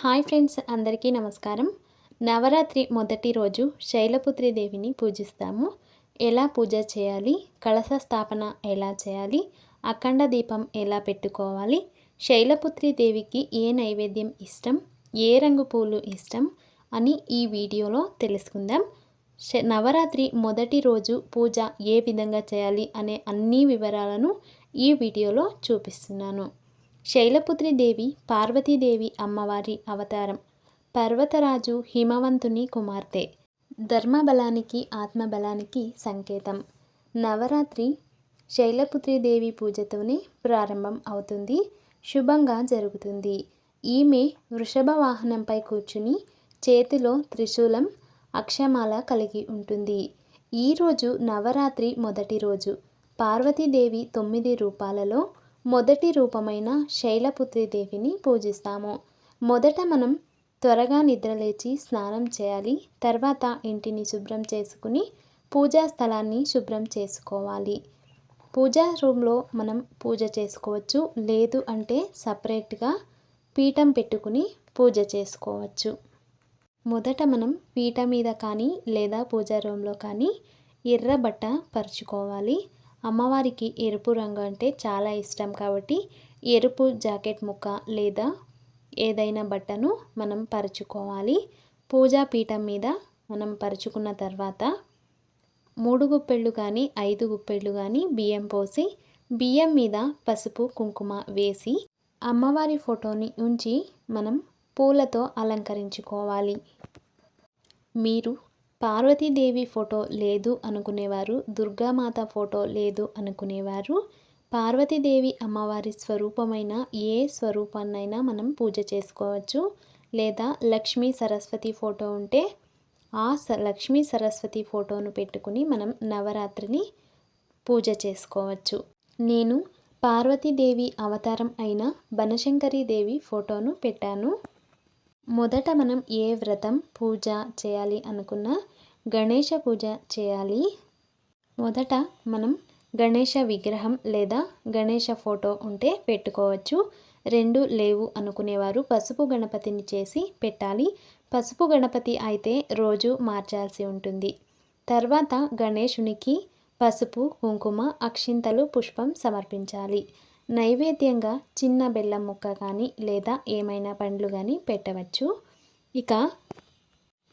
Hi friends అందరికీ నమస్కారం. నవరాత్రి మొదటి రోజు శైలపుత్రి దేవిని పూజిస్తాము. ఎలా పూజ చేయాలి? కలశ స్థాపన ఎలా చేయాలి? అఖండ దీపం ఎలా పెట్టుకోవాలి? శైలపుత్రి దేవికి ఏ నైవేద్యం ఇష్టం? ఏ రంగు పూలు ఇష్టం? అని ఈ వీడియోలో తెలుసుకుందాం. నవరాత్రి మొదటి రోజు పూజ ఏ విధంగా చేయాలి అనే అన్ని వివరాలను ఈ వీడియోలో చూపిస్తున్నాను. శైలపుత్రి దేవి పార్వతీదేవి అమ్మవారి అవతారం. పర్వతరాజు హిమవంతుని కుమార్తె. ధర్మబలానికి ఆత్మబలానికి సంకేతం. నవరాత్రి శైలపుత్రి దేవి పూజతోనే ప్రారంభం అవుతుంది. శుభంగా జరుగుతుంది. ఈమె వృషభ వాహనంపై కూర్చుని చేతిలో త్రిశూలం అక్షమాల కలిగి ఉంటుంది. ఈరోజు నవరాత్రి మొదటి రోజు. పార్వతీదేవి తొమ్మిది రూపాలలో మొదటి రూపమైన శైలపుత్రిదేవిని పూజిస్తాము. మొదట మనం త్వరగా నిద్రలేచి స్నానం చేయాలి తర్వాత ఇంటిని శుభ్రం చేసుకుని పూజా స్థలాన్ని శుభ్రం చేసుకోవాలి. పూజా రూమ్లో మనం పూజ చేసుకోవచ్చు లేదు అంటే సపరేట్గా పీఠం పెట్టుకుని పూజ చేసుకోవచ్చు. మొదట మనం పీట మీద కానీ లేదా పూజా రూమ్లో కానీ ఎర్ర బట్ట పరుచుకోవాలి. అమ్మవారికి ఎరుపు రంగు అంటే చాలా ఇష్టం కాబట్టి ఎరుపు జాకెట్ ముక్క లేదా ఏదైనా బట్టను మనం పరుచుకోవాలి. పూజా పీఠం మీద మనం పరుచుకున్న తర్వాత మూడు గుప్పెళ్ళు కానీ ఐదు గుప్పెళ్ళు కానీ బియ్యం పోసి బియ్యం మీద పసుపు కుంకుమ వేసి అమ్మవారి ఫోటోని ఉంచి మనం పూలతో అలంకరించుకోవాలి. మీరు పార్వతీదేవి ఫోటో లేదు అనుకునేవారు దుర్గామాత ఫోటో లేదు అనుకునేవారు. పార్వతీదేవి అమ్మవారి స్వరూపమైన ఏ స్వరూపాన్నైనా మనం పూజ చేసుకోవచ్చు. లేదా లక్ష్మీ సరస్వతి ఫోటో ఉంటే ఆ స లక్ష్మీ సరస్వతి ఫోటోను పెట్టుకుని మనం నవరాత్రిని పూజ చేసుకోవచ్చు. నేను పార్వతీదేవి అవతారం అయిన బనశంకరి దేవి ఫోటోను పెట్టాను. మొదట మనం ఏ వ్రతం పూజ చేయాలి అనుకున్నా గణేష పూజ చేయాలి. మొదట మనం గణేష విగ్రహం లేదా గణేష ఫోటో ఉంటే పెట్టుకోవచ్చు. రెండు లేవు అనుకునేవారు పసుపు గణపతిని చేసి పెట్టాలి. పసుపు గణపతి అయితే రోజు మార్చాల్సి ఉంటుంది. తర్వాత గణేషునికి పసుపు కుంకుమ అక్షింతలు పుష్పం సమర్పించాలి. నైవేద్యంగా చిన్న బెల్లం ముక్క కానీ లేదా ఏమైనా పండ్లు కానీ పెట్టవచ్చు. ఇక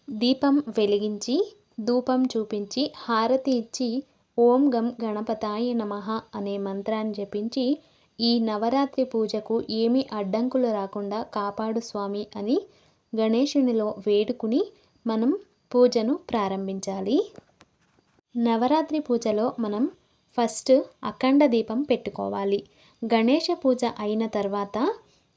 దీపం వెలిగించి ధూపం చూపించి హారతి ఇచ్చి ఓం గం గణపతాయ నమ అనే మంత్రాన్ని జపించి ఈ నవరాత్రి పూజకు ఏమీ అడ్డంకులు రాకుండా కాపాడు స్వామి అని గణేశునిలో వేడుకుని మనం పూజను ప్రారంభించాలి. నవరాత్రి పూజలో మనం ఫస్ట్ అఖండ దీపం పెట్టుకోవాలి. గణేష పూజ అయిన తర్వాత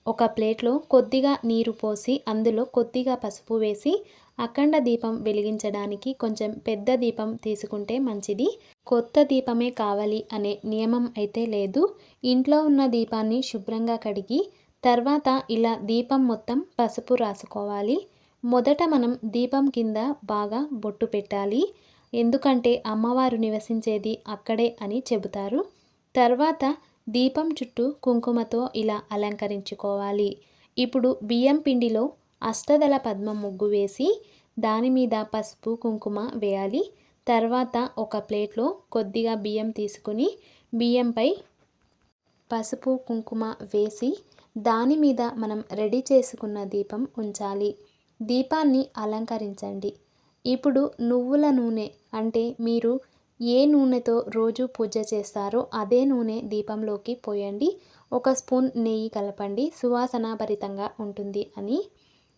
ఒక ప్లేట్లో కొద్దిగా నీరు పోసి అందులో కొద్దిగా పసుపు వేసి అఖండ దీపం వెలిగించడానికి కొంచెం పెద్ద దీపం తీసుకుంటే మంచిది. కొత్త దీపమే కావాలి అనే నియమం అయితే లేదు. ఇంట్లో ఉన్న దీపాన్ని శుభ్రంగా కడిగి తర్వాత ఇలా దీపం మొత్తం పసుపు రాసుకోవాలి. మొదట మనం దీపం కింద బాగా బొట్టు పెట్టాలి. ఎందుకంటే అమ్మవారు నివసించేది అక్కడే అని చెబుతారు. తర్వాత దీపం చుట్టూ కుంకుమతో ఇలా అలంకరించుకోవాలి. ఇప్పుడు బియ్యం పిండిలో అష్టదళ పద్మ ముగ్గు వేసి దాని మీద పసుపు కుంకుమ వేయాలి. తర్వాత ఒక ప్లేట్లో కొద్దిగా బియ్యం తీసుకుని బియ్యంపై పసుపు కుంకుమ వేసి దాని మీద మనం రెడీ చేసుకున్న దీపం ఉంచాలి. దీపాన్ని అలంకరించండి. ఇప్పుడు నువ్వుల నూనె అంటే మీరు ఏ నూనెతో రోజు పూజ చేస్తారో అదే నూనె దీపంలోకి పోయండి. ఒక స్పూన్ నెయ్యి కలపండి. సువాసనాభరితంగా ఉంటుంది అని.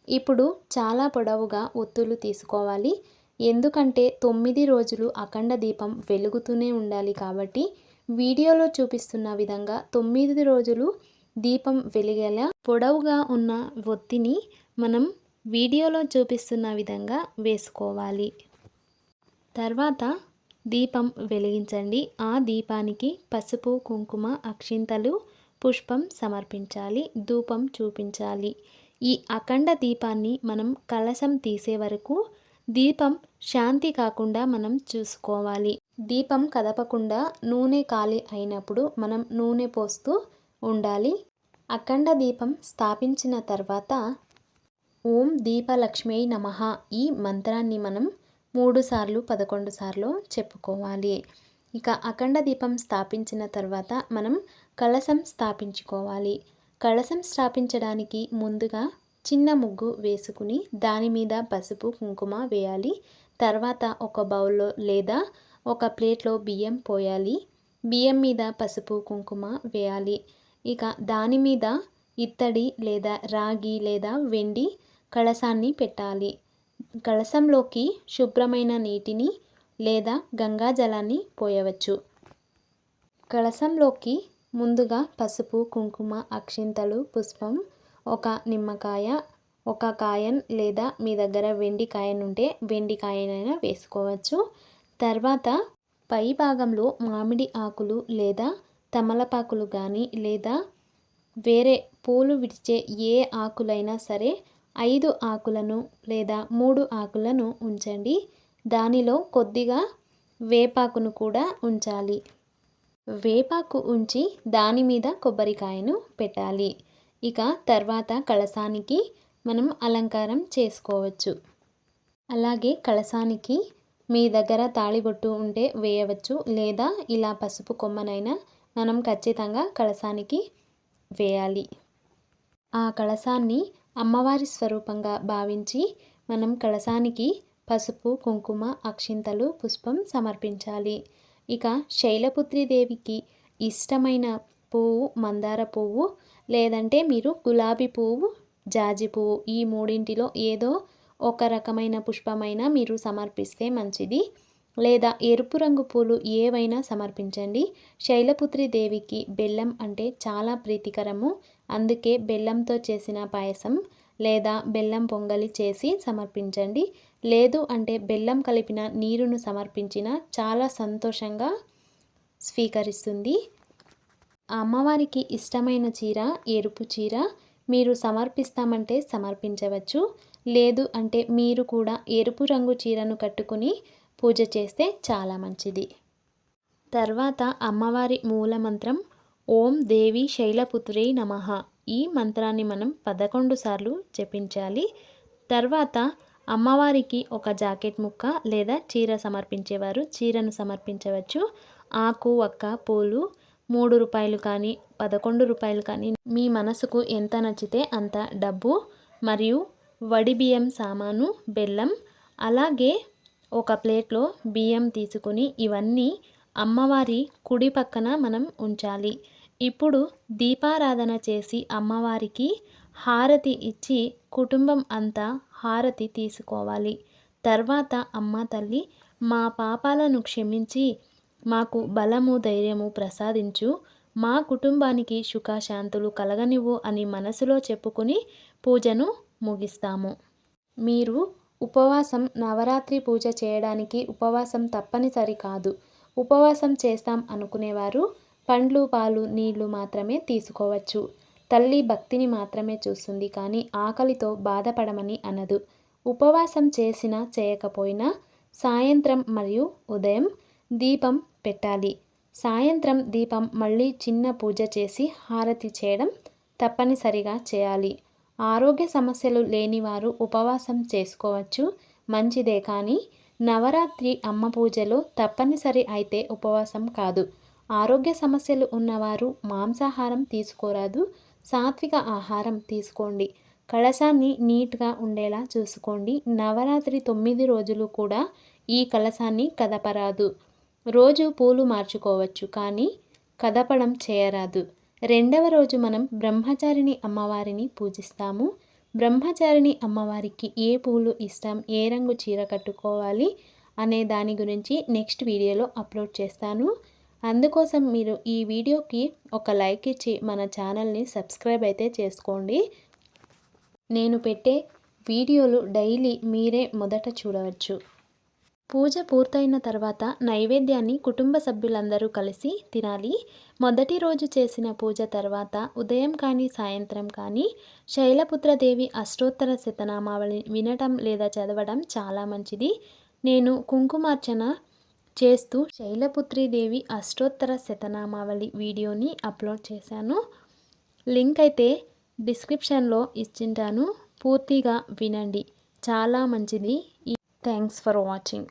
ఇప్పుడు చాలా పొడవుగా ఒత్తులు తీసుకోవాలి. ఎందుకంటే తొమ్మిది రోజులు అఖండ దీపం వెలుగుతూనే ఉండాలి కాబట్టి వీడియోలో చూపిస్తున్న విధంగా తొమ్మిది రోజులు దీపం వెలిగేలా పొడవుగా ఉన్న ఒత్తిని మనం వీడియోలో చూపిస్తున్న విధంగా వేసుకోవాలి. తర్వాత దీపం వెలిగించండి. ఆ దీపానికి పసుపు కుంకుమ అక్షింతలు పుష్పం సమర్పించాలి. ధూపం చూపించాలి. ఈ అఖండ దీపాన్ని మనం కలశం తీసే వరకు దీపం శాంతి కాకుండా మనం చూసుకోవాలి. దీపం కదపకుండా నూనె ఖాళీ అయినప్పుడు మనం నూనె పోస్తూ ఉండాలి. అఖండ దీపం స్థాపించిన తర్వాత ఓం దీపలక్ష్మి నమ ఈ మంత్రాన్ని మనం మూడు సార్లు పదకొండు సార్లు చెప్పుకోవాలి. ఇక అఖండ దీపం స్థాపించిన తర్వాత మనం కలసం స్థాపించుకోవాలి. కలసం స్థాపించడానికి ముందుగా చిన్న ముగ్గు వేసుకుని దాని మీద పసుపు కుంకుమ వేయాలి. తర్వాత ఒక బౌల్లో లేదా ఒక ప్లేట్లో బియ్యం పోయాలి. బియ్యం మీద పసుపు కుంకుమ వేయాలి. ఇక దాని మీద ఇత్తడి లేదా రాగి లేదా వెండి కలసాన్ని పెట్టాలి. కలసంలోకి శుభ్రమైన నీటిని లేదా గంగా జలాన్ని పోయవచ్చు. కలసంలోకి ముందుగా పసుపు కుంకుమ అక్షింతలు పుష్పం ఒక నిమ్మకాయ ఒక కాయన్ లేదా మీ దగ్గర వెండి కాయన్ ఉంటే వెండి కాయనైనా వేసుకోవచ్చు. తర్వాత పై భాగంలో మామిడి ఆకులు లేదా తమలపాకులు కానీ లేదా వేరే పూలు విడిచే ఏ ఆకులైనా సరే ఐదు ఆకులను లేదా మూడు ఆకులను ఉంచండి. దానిలో కొద్దిగా వేపాకును కూడా ఉంచాలి. వేపాకు ఉంచి దాని మీద కొబ్బరికాయను పెట్టాలి. ఇక తర్వాత కలసానికి మనం అలంకారం చేసుకోవచ్చు. అలాగే కలసానికి మీ దగ్గర తాళిబొట్టు ఉంటే వేయవచ్చు లేదా ఇలా పసుపు కొమ్మనైనా మనం ఖచ్చితంగా కలసానికి వేయాలి. ఆ కలసాన్ని అమ్మవారి స్వరూపంగా భావించి మనం కలసానికి పసుపు కుంకుమ అక్షింతలు పుష్పం సమర్పించాలి. ఇక శైలపుత్రిదేవికి ఇష్టమైన పువ్వు మందార పువ్వు లేదంటే మీరు గులాబీ పువ్వు జాజి పువ్వు ఈ మూడింటిలో ఏదో ఒక రకమైన పుష్పమైన మీరు సమర్పిస్తే మంచిది. లేదా ఎరుపు రంగు పూలు ఏవైనా సమర్పించండి. శైలపుత్రి దేవికి బెల్లం అంటే చాలా ప్రీతికరము. అందుకే బెల్లంతో చేసిన పాయసం లేదా బెల్లం పొంగలి చేసి సమర్పించండి. లేదు అంటే బెల్లం కలిపిన నీరును సమర్పించిన చాలా సంతోషంగా స్వీకరిస్తుంది. అమ్మవారికి ఇష్టమైన చీర ఎరుపు చీర మీరు సమర్పిస్తామంటే సమర్పించవచ్చు. లేదు అంటే మీరు కూడా ఎరుపు రంగు చీరను కట్టుకుని పూజ చేస్తే చాలా మంచిది. తర్వాత అమ్మవారి మూలమంత్రం ఓం దేవి శైలపుత్రి నమ. ఈ మంత్రాన్ని మనం పదకొండు సార్లు జపించాలి. తర్వాత అమ్మవారికి ఒక జాకెట్ ముక్క లేదా చీర సమర్పించేవారు చీరను సమర్పించవచ్చు. ఆకు ఒక్క పూలు మూడు రూపాయలు కానీ పదకొండు రూపాయలు కానీ మీ మనసుకు ఎంత నచ్చితే అంత డబ్బు మరియు వడి బియ్యం సామాను బెల్లం అలాగే ఒక ప్లేట్లో బియ్యం తీసుకుని ఇవన్నీ అమ్మవారి కుడి పక్కన మనం ఉంచాలి. ఇప్పుడు దీపారాధన చేసి అమ్మవారికి హారతి ఇచ్చి కుటుంబం అంతా హారతి తీసుకోవాలి. తర్వాత అమ్మ తల్లి మా పాపాలను క్షమించి మాకు బలము ధైర్యము ప్రసాదించు. మా కుటుంబానికి సుఖశాంతులు కలగనివ్వు అని మనసులో చెప్పుకుని పూజను ముగిస్తాము. మీరు ఉపవాసం నవరాత్రి పూజ చేయడానికి ఉపవాసం తప్పనిసరి కాదు. ఉపవాసం చేస్తాం అనుకునేవారు పండ్లు పాలు నీళ్ళు మాత్రమే తీసుకోవచ్చు. తల్లి భక్తిని మాత్రమే చూస్తుంది కానీ ఆకలితో బాధపడమని అనదు. ఉపవాసం చేసినా చేయకపోయినా సాయంత్రం మరియు ఉదయం దీపం పెట్టాలి. సాయంత్రం దీపం మళ్ళీ చిన్న పూజ చేసి హారతి చేయడం తప్పనిసరిగా చేయాలి. ఆరోగ్య సమస్యలు లేనివారు ఉపవాసం చేసుకోవచ్చు. మంచిదే కానీ నవరాత్రి అమ్మ పూజలో తప్పనిసరి అయితే ఉపవాసం కాదు. ఆరోగ్య సమస్యలు ఉన్నవారు మాంసాహారం తీసుకోరాదు. సాత్విక ఆహారం తీసుకోండి. కలశాన్ని నీట్గా ఉండేలా చూసుకోండి. నవరాత్రి తొమ్మిది రోజులు కూడా ఈ కలశాన్ని కదపరాదు. రోజు పూలు మార్చుకోవచ్చు కానీ కదపడం చేయరాదు. రెండవ రోజు మనం బ్రహ్మచారిణి అమ్మవారిని పూజిస్తాము. బ్రహ్మచారిణి అమ్మవారికి ఏ పూలు ఇష్టం ఏ రంగు చీర కట్టుకోవాలి అనే దాని గురించి నెక్స్ట్ వీడియోలో అప్లోడ్ చేస్తాను. అందుకోసం మీరు ఈ వీడియోకి ఒక లైక్ ఇచ్చి మన ఛానల్ని సబ్స్క్రైబ్ అయితే చేసుకోండి. నేను పెట్టే వీడియోలు డైలీ మీరే మొదట చూడవచ్చు. పూజ పూర్తయిన తర్వాత నైవేద్యాన్ని కుటుంబ సభ్యులందరూ కలిసి తినాలి. మొదటి రోజు చేసిన పూజ తర్వాత ఉదయం కానీ సాయంత్రం కానీ శైలపుత్రదేవి అష్టోత్తర శతనామావళి వినటం లేదా చదవడం చాలా మంచిది. నేను కుంకుమార్చన చేస్తూ శైలపుత్రిదేవి అష్టోత్తర శతనామావళి వీడియోని అప్లోడ్ చేశాను. లింక్ అయితే డిస్క్రిప్షన్లో ఇచ్చింటాను. పూర్తిగా వినండి. చాలా మంచిది. Thanks for watching.